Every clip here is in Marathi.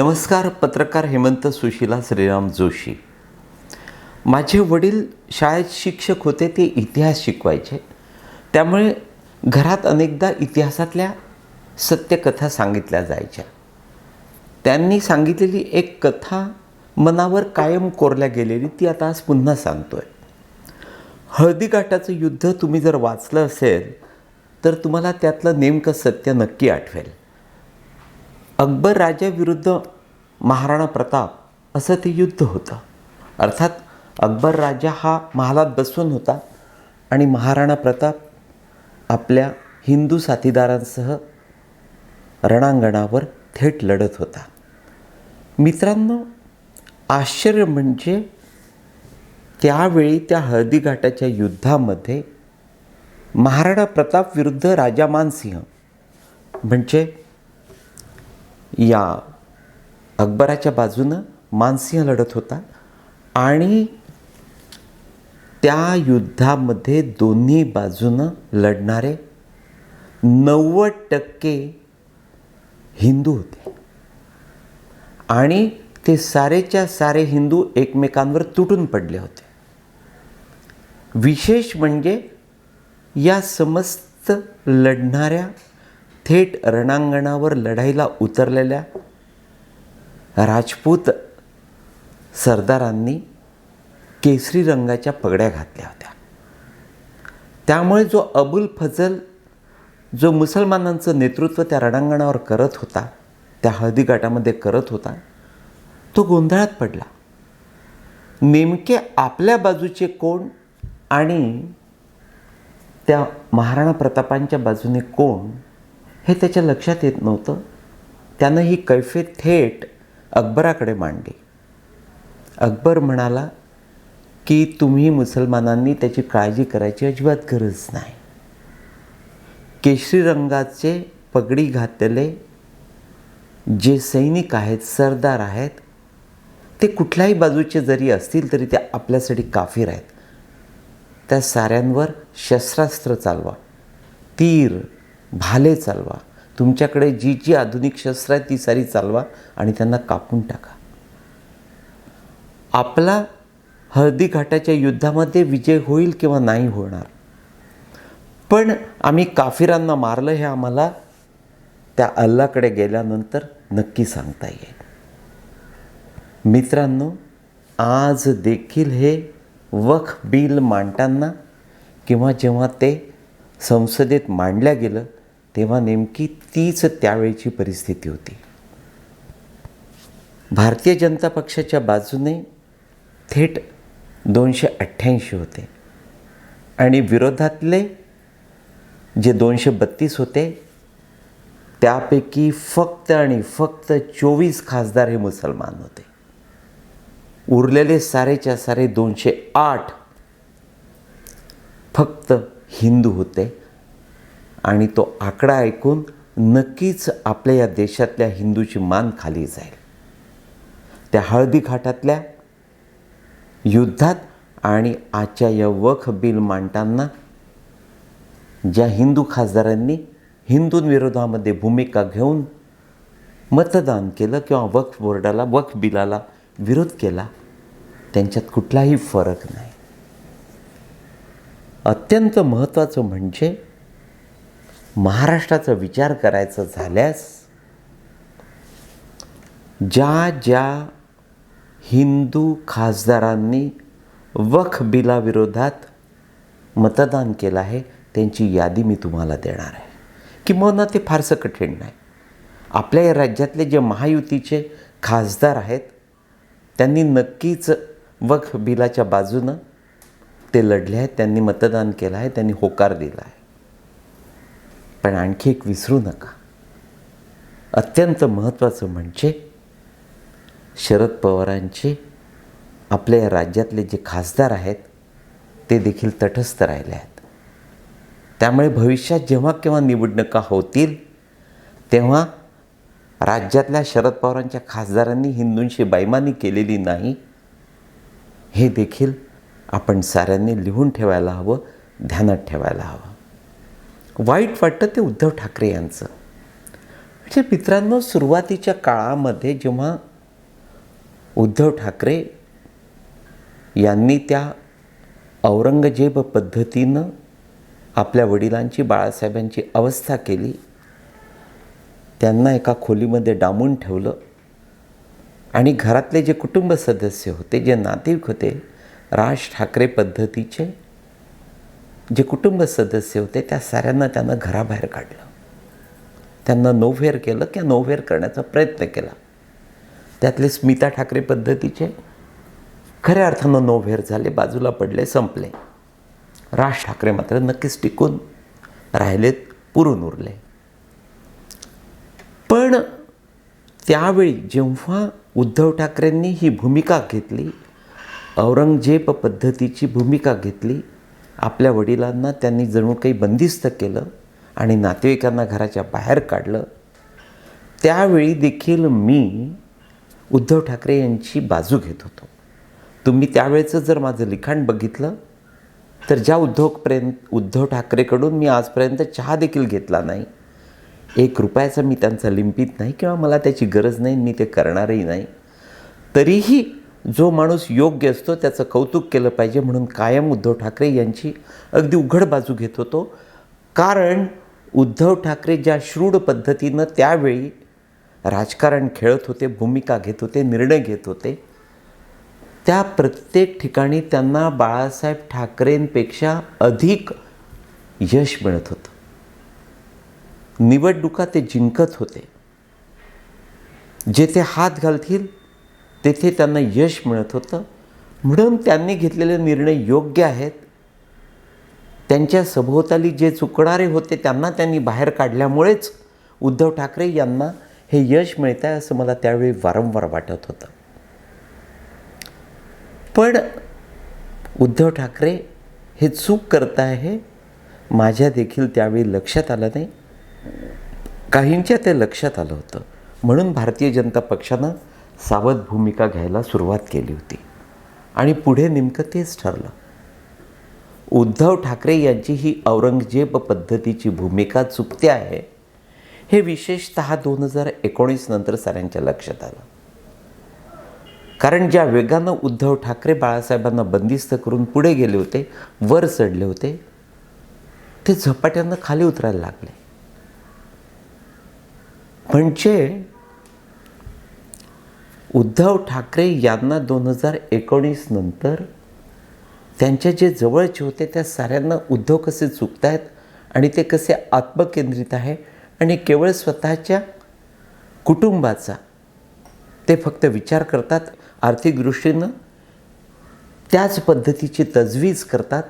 नमस्कार पत्रकार हेमंत सुशीला श्रीराम जोशी. माझे वडील शाळेत शिक्षक होते ते इतिहास शिकवायचे. त्यामुळे घरात अनेकदा इतिहासातल्या सत्यकथा सांगितल्या जायच्या. त्यांनी सांगितलेली एक कथा मनावर कायम कोरल्या गेलेली ती आता आज पुन्हा सांगतोय. हळदीघाटाचं युद्ध तुम्ही जर वाचलं असेल तर तुम्हाला त्यातलं नेमकं सत्य नक्की आठवेल. अकबर राजाविरुद्ध महाराणा प्रताप असं ते युद्ध होतं. अर्थात अकबर राजा हा महालात बसून होता आणि महाराणा प्रताप आपल्या हिंदू साथीदारांसह रणांगणावर थेट लढत होता. मित्रांनो आश्चर्य म्हणजे त्यावेळी त्या हळदीघाटाच्या युद्धामध्ये महाराणा प्रताप विरुद्ध राजा मानसिंह म्हणजे या अकबराच्या बाजूनं मानसिंह लढत होता आणि त्या युद्धामध्ये दोन्ही बाजूनं लढणारे नव्वद टक्के हिंदू होते. आणि ते सारेच्या सारे हिंदू एकमेकांवर तुटून पडले होते. विशेष म्हणजे या समस्त लढणाऱ्या थेट रणांगणावर लढाईला उतरलेल्या राजपूत सरदारांनी केसरी रंगाच्या पगड्या घातल्या होत्या. त्यामुळे जो अबुल फजल जो मुसलमानांचं नेतृत्व त्या रणांगणावर करत होता त्या हळदीघाटामध्ये करत होता तो गोंधळात पडला. नेमके आपल्या बाजूचे कोण आणि त्या महाराणा प्रतापांच्या बाजूने कोण हे त्याच्या लक्षात येत नव्हतं. त्यानं ही कैफे थेट अकबराकडे मांडली. अकबर म्हणाला की तुम्ही मुसलमानांनी त्याची काळजी करायची अजिबात गरज नाही. केशरी रंगाचे पगडी घातलेले जे सैनिक आहेत सरदार आहेत ते कुठल्याही बाजूचे जरी असतील तरी ते आपल्यासाठी काफीर आहेत. त्या साऱ्यांवर शस्त्रास्त्र चालवा. तीर भाले चालवा. तुमच्याकडे जी जी आधुनिक शस्त्र आहेत ती सारी चालवा आणि त्यांना कापून टाका. आपला हळदी घाटाच्या युद्धामध्ये विजय होईल किंवा नाही होणार. पण आम्ही काफिरांना मारलं हे आम्हाला त्या अल्लाकडे गेल्यानंतर नक्की सांगता येईल. मित्रांनो आज देखील हे वख बिल मांडताना किंवा जेव्हा ते संसदेत मांडल्या गेलं तेव्हा नेमकी तीच त्यावेळची परिस्थिती होती. भारतीय जनता पक्षाच्या बाजूने थेट दोनशे अठ्ठ्याऐंशी होते. आणि विरोधातले जे दोनशे बत्तीस होते त्यापैकी फक्त आणि फक्त चोवीस खासदार हे मुसलमान होते. उरलेले सारेच्या सारे दोनशे आठ फक्त हिंदू होते. आणि तो आकडा ऐकून नक्कीच आपल्या या देशातल्या हिंदूची मान खाली जाईल. त्या हळदी घाटातल्या युद्धात आणि आजच्या या वख बिल मांडताना ज्या हिंदू खासदारांनी हिंदूंविरोधामध्ये भूमिका घेऊन मतदान केलं किंवा वक्फ बोर्डाला वक्फ बिलाला विरोध केला त्यांच्यात कुठलाही फरक नाही. अत्यंत महत्त्वाचं म्हणजे महाराष्ट्राचा विचार करायचा झाल्यास ज्या ज्या हिंदू खासदारांनी वख बिलाविरोधात मतदान केलं आहे त्यांची यादी मी तुम्हाला देणार आहे. किंवा ते फारसं कठीण नाही. आपल्या या राज्यातले जे महायुतीचे खासदार आहेत त्यांनी नक्कीच वख बिलाच्या बाजूनं ते लढले आहेत त्यांनी मतदान केलं आहे त्यांनी होकार दिला आहे. पण आणखी एक विसरू नका. अत्यंत महत्त्वाचं म्हणजे शरद पवारांचे आपल्या या राज्यातले जे खासदार आहेत ते देखील तटस्थ राहिले आहेत. त्यामुळे भविष्यात जेव्हा केव्हा निवडणुका होतील तेव्हा राज्यातल्या शरद पवारांच्या खासदारांनी हिंदूंशी बैमानी केलेली नाही हे देखील आपण साऱ्यांनी लिहून ठेवायला हवं ध्यानात ठेवायला हवं. वाईट वाटतं ते उद्धव ठाकरे यांचं. म्हणजे मित्रांनो सुरुवातीच्या काळामध्ये जेव्हा उद्धव ठाकरे यांनी त्या औरंगजेब पद्धतीनं आपल्या वडिलांची बाळासाहेबांची अवस्था केली त्यांना एका खोलीमध्ये डांबून ठेवलं आणि घरातले जे कुटुंब सदस्य होते जे नातेवाईक होते राज ठाकरे पद्धतीचे जे कुटुंब सदस्य होते त्या साऱ्यांना त्यानं घराबाहेर काढलं. त्यांना नोव्हेअर केलं किंवा नोव्हेर करण्याचा प्रयत्न केला. त्यातले स्मिता ठाकरे पद्धतीचे खऱ्या अर्थानं नोव्हेर झाले बाजूला पडले संपले. राज ठाकरे मात्र नक्कीच टिकून राहिलेत पुरून उरले. पण त्यावेळी जेव्हा उद्धव ठाकरेंनी ही भूमिका घेतली औरंगजेब पद्धतीची भूमिका घेतली आपल्या वडिलांना त्यांनी जणू काही बंदिस्त केलं आणि नातेवाईकांना घराच्या बाहेर काढलं. त्यावेळी देखील मी उद्धव ठाकरे यांची बाजू घेत होतो. तुम्ही त्यावेळेचं जर माझं लिखाण बघितलं तर ज्या उद्धवपर्यंत उद्धव ठाकरेकडून मी आजपर्यंत चहा देखील घेतला नाही. एक रुपयाचा मी त्यांचा लिंपित नाही किंवा मला त्याची गरज नाही मी ते करणारही नाही. तरीही जो माणूस योग्य असतो त्याचं कौतुक केलं पाहिजे म्हणून कायम उद्धव ठाकरे यांची अगदी उघड बाजू घेत होतो. कारण उद्धव ठाकरे ज्या श्रूढ पद्धतीनं त्यावेळी राजकारण खेळत होते भूमिका घेत होते निर्णय घेत होते त्या प्रत्येक ठिकाणी त्यांना बाळासाहेब ठाकरेंपेक्षा अधिक यश मिळत होतं. निवडणुका ते जिंकत होते. जे ते हात घालतील तेथे त्यांना यश मिळत होतं. म्हणून त्यांनी घेतलेले निर्णय योग्य आहेत. त्यांच्या सभोवताली जे चुकणारे होते त्यांना त्यांनी बाहेर काढल्यामुळेच उद्धव ठाकरे यांना हे यश मिळत आहे असं मला त्यावेळी वारंवार वाटत होतं. पण उद्धव ठाकरे हे चूक करत आहे माझ्या देखील त्यावेळी लक्षात आलं नाही. काहींच्या ते लक्षात आलं होतं. म्हणून भारतीय जनता पक्षानं सावध भूमिका घ्यायला सुरुवात केली होती. आणि पुढे नेमकं तेच ठरलं. उद्धव ठाकरे यांची ही औरंगजेब पद्धतीची भूमिका चुकते आहे हे विशेषतः दोन हजार एकोणीस नंतर साऱ्यांच्या लक्षात आलं. कारण ज्या वेगानं उद्धव ठाकरे बाळासाहेबांना बंदिस्त करून पुढे गेले होते वर चढले होते ते झपाट्यानं खाली उतरायला लागले. म्हणजे उद्धव ठाकरे यांना दोन हजार एकोणीस नंतर त्यांच्या जे जवळचे होते त्या साऱ्यांना उद्धव कसे चुकत आहेत आणि ते कसे आत्मकेंद्रित आहे आणि केवळ स्वतःच्या कुटुंबाचा ते फक्त विचार करतात आर्थिक दृष्टीनं त्याच पद्धतीची तजवीज करतात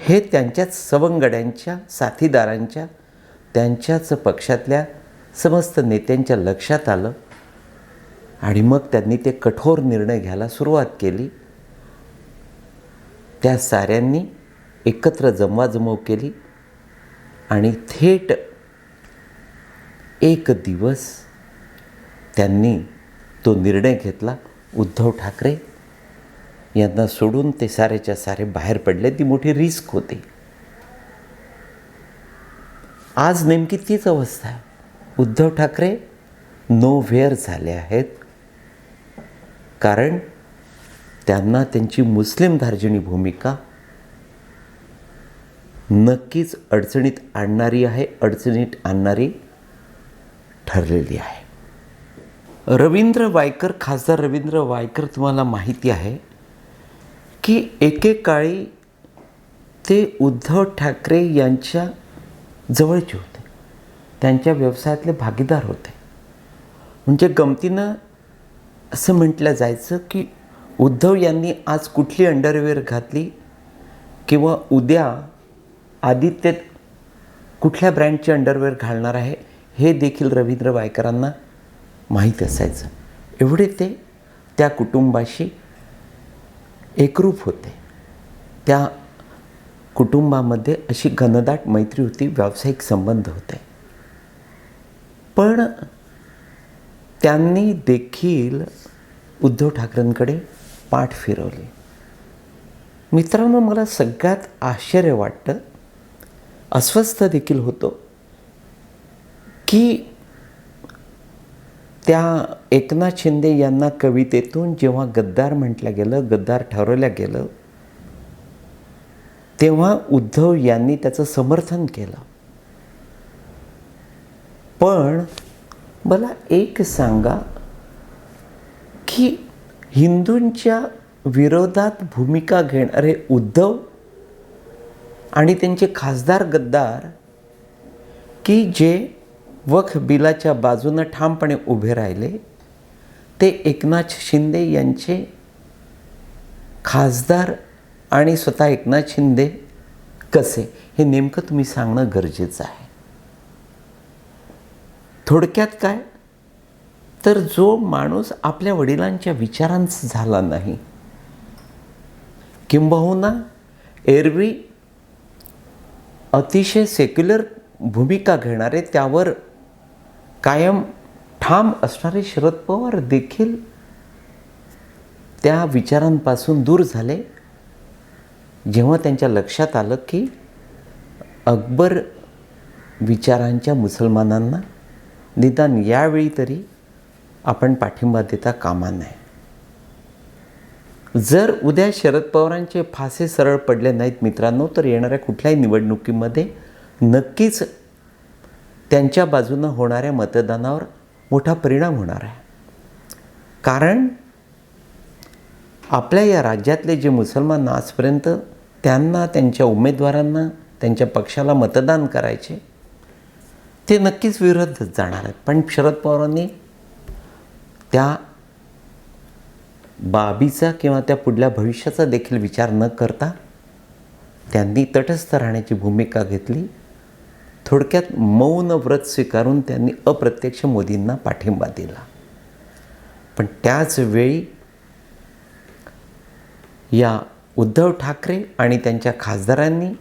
हे त्यांच्याच सवंगड्यांच्या साथीदारांच्या त्यांच्याच पक्षातल्या समस्त नेत्यांच्या लक्षात आलं. आणि मग त्यांनी ते कठोर निर्णय घ्यायला सुरुवात केली. त्या साऱ्यांनी एकत्र जमवाजमव केली आणि थेट एक दिवस त्यांनी तो निर्णय घेतला. उद्धव ठाकरे यांना सोडून ते सारेच्या सारे बाहेर पडले. ती मोठी रिस्क होती. आज नेमकी तीच अवस्था आहे. उद्धव ठाकरे नो व्हेअर झाले आहेत. कारण त्यांना त्यांची मुस्लिम धार्जिणी भूमिका नक्कीच अडचणीत आणणारी आहे अडचणीत आणणारी ठरलेली आहे. रवींद्र वायकर खासदार रवींद्र वायकर तुम्हाला माहिती आहे की एकेकाळी ते उद्धव ठाकरे यांच्या जवळचे होते. त्यांच्या व्यवसायातले भागीदार होते. म्हणजे गमतीनं असं म्हटलं जायचं की उद्धव यांनी आज कुठली अंडरवेअर घातली किंवा उद्या आदित्य कुठल्या ब्रँडची अंडरवेअर घालणार आहे हे देखील रवींद्र वायकरांना माहीत असायचं. एवढे ते त्या कुटुंबाशी एकरूप होते. त्या कुटुंबामध्ये अशी घनदाट मैत्री होती व्यावसायिक संबंध होते. पण त्यांनी देखील उद्धव ठाकरेंकडे पाठ फिरवली. मित्रांनो मला सगळ्यात आश्चर्य वाटतं अस्वस्थ देखील होतो की त्या एकनाथ शिंदे यांना कवितेतून जेव्हा गद्दार म्हटलं गेलं गद्दार ठरवलं गेलं तेव्हा उद्धव यांनी त्याचं समर्थन केलं. पण मला एक सांगा की हिंदूंच्या विरोधात भूमिका घेणारे उद्धव आणि त्यांचे खासदार गद्दार की जे वख बिलाच्या बाजूनं ठामपणे उभे राहिले ते एकनाथ शिंदे यांचे खासदार आणि स्वतः एकनाथ शिंदे कसे? हे नेमकं तुम्ही सांगणं गरजेचं आहे. थोडक्यात काय? तर जो माणूस आपल्या वडिलांच्या विचारांचा झाला नाही किंबहुना एरवी अतिशय सेक्युलर भूमिका घेणारे त्यावर कायम ठाम असणारे शरद पवार देखील त्या विचारांपासून दूर झाले. जेव्हा त्यांच्या लक्षात आलं की अकबर विचारांच्या मुसलमानांना निदान यावेळी तरी आपण पाठिंबा देता कामा नये. जर उद्या शरद पवारांचे फासे सरळ पडले नाहीत मित्रांनो तर येणाऱ्या कुठल्याही निवडणुकीमध्ये नक्कीच त्यांच्या बाजूनं होणाऱ्या मतदानावर मोठा परिणाम होणार आहे. कारण आपल्या या राज्यातले जे मुसलमान आजपर्यंत त्यांना त्यांच्या उमेदवारांना त्यांच्या पक्षाला मतदान करायचे ते नक्कीच विरोधच जाणार आहेत. पण शरद पवारांनी त्या बाबीचा किंवा त्या पुढल्या भविष्याचा देखील विचार न करता त्यांनी तटस्थ राहण्याची भूमिका घेतली. थोडक्यात मौन व्रत स्वीकारून त्यांनी अप्रत्यक्ष मोदींना पाठिंबा दिला. पण त्याचवेळी या उद्धव ठाकरे आणि त्यांच्या खासदारांनी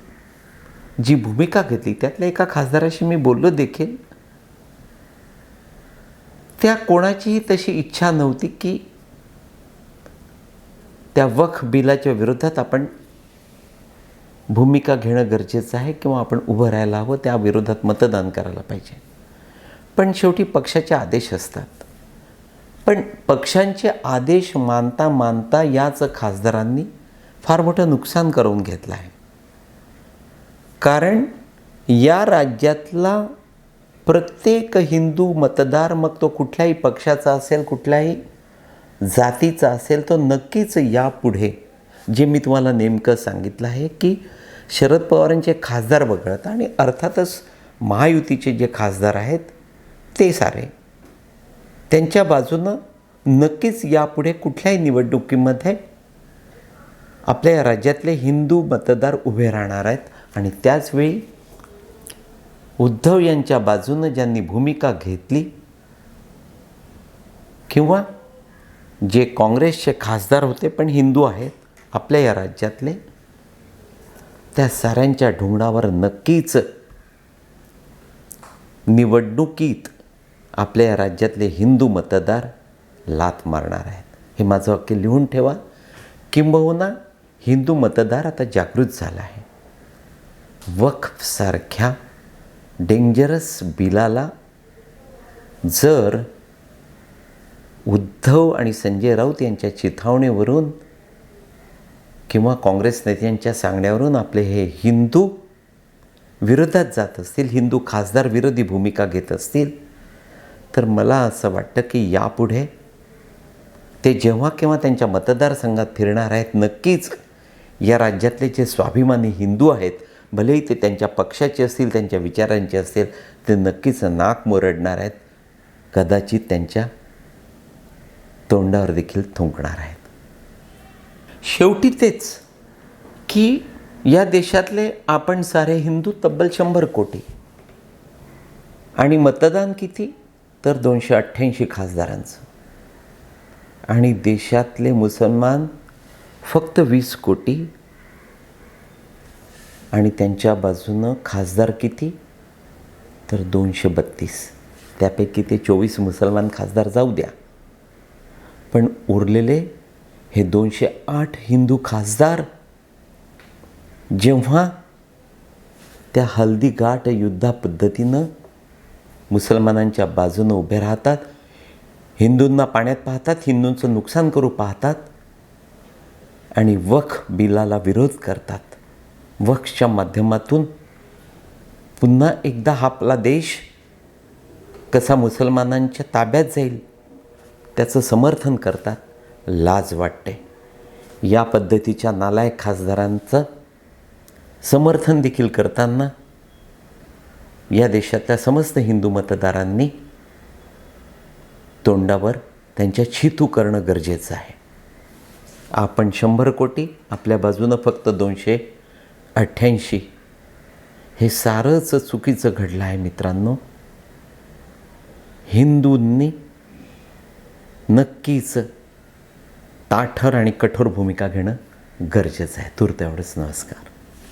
जी भूमिका घेतली त्यातल्या एका खासदाराशी मी बोललो देखील. त्या कोणाचीही तशी इच्छा नव्हती की त्या वख बिलाच्या विरोधात आपण भूमिका घेणं गरजेचं आहे किंवा आपण उभं राहायला हवं त्या विरोधात मतदान करायला पाहिजे. पण शेवटी पक्षाचे आदेश असतात. पण पक्षांचे आदेश मानता मानता याच खासदारांनी फार मोठं नुकसान करून घेतलं आहे. कारण या राज्यातला प्रत्येक हिंदू मतदार मग तो कुठल्याही पक्षाचा असेल कुठल्याही जातीचा असेल तो नक्कीच यापुढे जे मी तुम्हाला नेमकं सांगितलं आहे की शरद पवारांचे खासदार वगळत आणि अर्थातच महायुतीचे जे खासदार आहेत ते सारे त्यांच्या बाजूनं नक्कीच यापुढे कुठल्याही निवडणुकीमध्ये आपल्या या राज्यातले हिंदू मतदार उभे राहणार आहेत. आणि त्याचवेळी उद्धव यांच्या बाजूनं ज्यांनी भूमिका घेतली किंवा जे काँग्रेसचे खासदार होते पण हिंदू आहेत आपल्या या राज्यातले त्या साऱ्यांच्या ढोंगणावर नक्कीच निवडणुकीत आपल्या या राज्यातले हिंदू मतदार लात मारणार आहेत. हे माझं वाक्य लिहून ठेवा. किंबहुना हिंदू मतदार आता जागृत झाला आहे. वक्फसारख्या डेंजरस बिलाला जर उद्धव आणि संजय राऊत यांच्या चिथावणीवरून किंवा काँग्रेस नेत्यांच्या सांगण्यावरून आपले हे हिंदू विरोधात जात असतील हिंदू खासदार विरोधी भूमिका घेत असतील तर मला असं वाटतं की यापुढे ते जेव्हा केव्हा त्यांच्या मतदारसंघात फिरणार आहेत नक्कीच या राज्यातले जे स्वाभिमानी हिंदू आहेत भलेही ते त्यांच्या पक्षाचे असतील त्यांच्या विचारांचे असतील ते नक्कीच नाक मोरडणार आहेत. कदाचित त्यांच्या तोंडावर देखील थुंकणार आहेत. शेवटी तेच की या देशातले आपण सारे हिंदू तब्बल शंभर कोटी. आणि मतदान किती? तर दोनशे अठ्ठ्याऐंशी खासदारांचं. आणि देशातले मुसलमान फक्त वीस कोटी आणि त्यांच्या बाजूनं खासदार किती? तर दोनशे बत्तीस. त्यापैकी ते चोवीस मुसलमान खासदार जाऊ द्या. पण उरलेले हे दोनशे आठ हिंदू खासदार जेव्हा त्या हल्दी गाठ युद्धा पद्धतीनं मुसलमानांच्या बाजूनं उभे राहतात हिंदूंना पाण्यात पाहतात हिंदूंचं नुकसान करू पाहतात आणि वख बिलाला विरोध करतात. वक्सच्या माध्यमातून पुन्हा एकदा हा आपला देश कसा मुसलमानांच्या ताब्यात जाईल त्याचं समर्थन करतात लाज वाटते. या पद्धतीच्या नालायक खासदारांचं समर्थन देखील करताना या देशातल्या समस्त हिंदू मतदारांनी तोंडावर त्यांच्या छितू करणं गरजेचं आहे. आपण शंभर कोटी आपल्या बाजूनं फक्त दोनशे अठ्ठ्याऐंशी. हे सारंच चुकीचं घडलं आहे मित्रांनो. हिंदूंनी नक्कीच ताठर आणि कठोर भूमिका घेणं गरजेचं आहे. तूर्त एवढंच. नमस्कार.